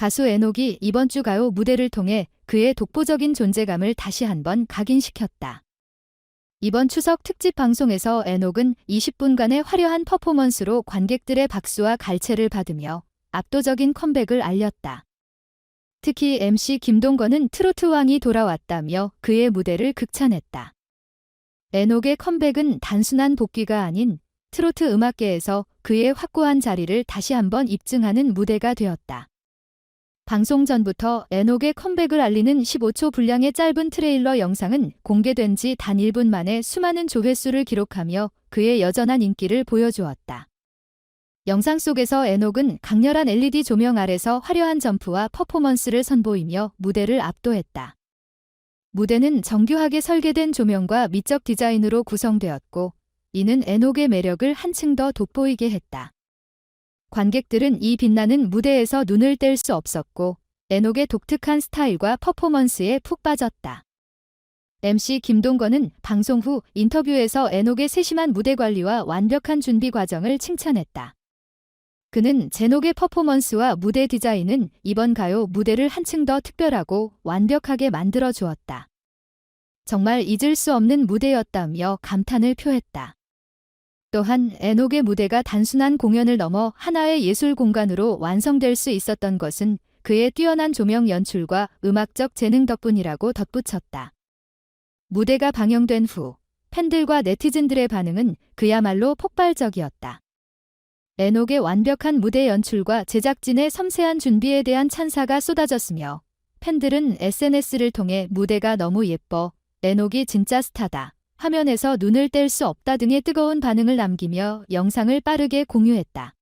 가수 에녹이 이번 주 가요 무대를 통해 그의 독보적인 존재감을 다시 한번 각인시켰다. 이번 추석 특집 방송에서 에녹은 20분간의 화려한 퍼포먼스로 관객들의 박수와 갈채를 받으며 압도적인 컴백을 알렸다. 특히 MC 김동건은 트로트 왕이 돌아왔다며 그의 무대를 극찬했다. 에녹의 컴백은 단순한 복귀가 아닌 트로트 음악계에서 그의 확고한 자리를 다시 한번 입증하는 무대가 되었다. 방송 전부터 에녹의 컴백을 알리는 15초 분량의 짧은 트레일러 영상은 공개된 지 단 1분 만에 수많은 조회수를 기록하며 그의 여전한 인기를 보여주었다. 영상 속에서 에녹은 강렬한 LED 조명 아래서 화려한 점프와 퍼포먼스를 선보이며 무대를 압도했다. 무대는 정교하게 설계된 조명과 미적 디자인으로 구성되었고, 이는 에녹의 매력을 한층 더 돋보이게 했다. 관객들은 이 빛나는 무대에서 눈을 뗄 수 없었고, 에녹의 독특한 스타일과 퍼포먼스에 푹 빠졌다. MC 김동건은 방송 후 인터뷰에서 에녹의 세심한 무대 관리와 완벽한 준비 과정을 칭찬했다. 그는 제녹의 퍼포먼스와 무대 디자인은 이번 가요 무대를 한층 더 특별하고 완벽하게 만들어 주었다. 정말 잊을 수 없는 무대였다며 감탄을 표했다. 또한 에녹의 무대가 단순한 공연을 넘어 하나의 예술 공간으로 완성될 수 있었던 것은 그의 뛰어난 조명 연출과 음악적 재능 덕분이라고 덧붙였다. 무대가 방영된 후 팬들과 네티즌들의 반응은 그야말로 폭발적이었다. 에녹의 완벽한 무대 연출과 제작진의 섬세한 준비에 대한 찬사가 쏟아졌으며 팬들은 SNS를 통해 무대가 너무 예뻐, 에녹이 진짜 스타다, 화면에서 눈을 뗄 수 없다 등의 뜨거운 반응을 남기며 영상을 빠르게 공유했다.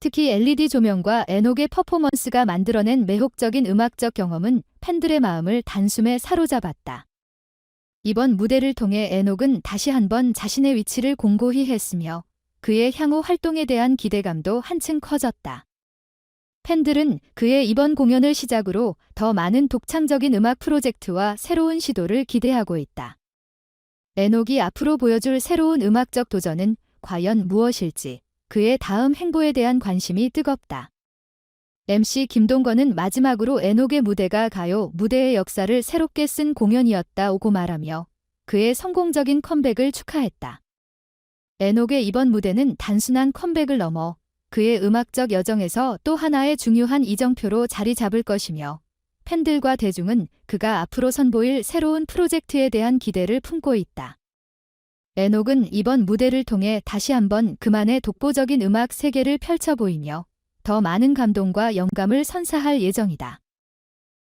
특히 LED 조명과 에녹의 퍼포먼스가 만들어낸 매혹적인 음악적 경험은 팬들의 마음을 단숨에 사로잡았다. 이번 무대를 통해 에녹은 다시 한번 자신의 위치를 공고히 했으며 그의 향후 활동에 대한 기대감도 한층 커졌다. 팬들은 그의 이번 공연을 시작으로 더 많은 독창적인 음악 프로젝트와 새로운 시도를 기대하고 있다. 에녹이 앞으로 보여줄 새로운 음악적 도전은 과연 무엇일지 그의 다음 행보에 대한 관심이 뜨겁다. MC 김동건은 마지막으로 에녹의 무대가 가요 무대의 역사를 새롭게 쓴 공연이었다고 말하며 그의 성공적인 컴백을 축하했다. 에녹의 이번 무대는 단순한 컴백을 넘어 그의 음악적 여정에서 또 하나의 중요한 이정표로 자리 잡을 것이며 팬들과 대중은 그가 앞으로 선보일 새로운 프로젝트에 대한 기대를 품고 있다. 에녹은 이번 무대를 통해 다시 한번 그만의 독보적인 음악 세계를 펼쳐 보이며 더 많은 감동과 영감을 선사할 예정이다.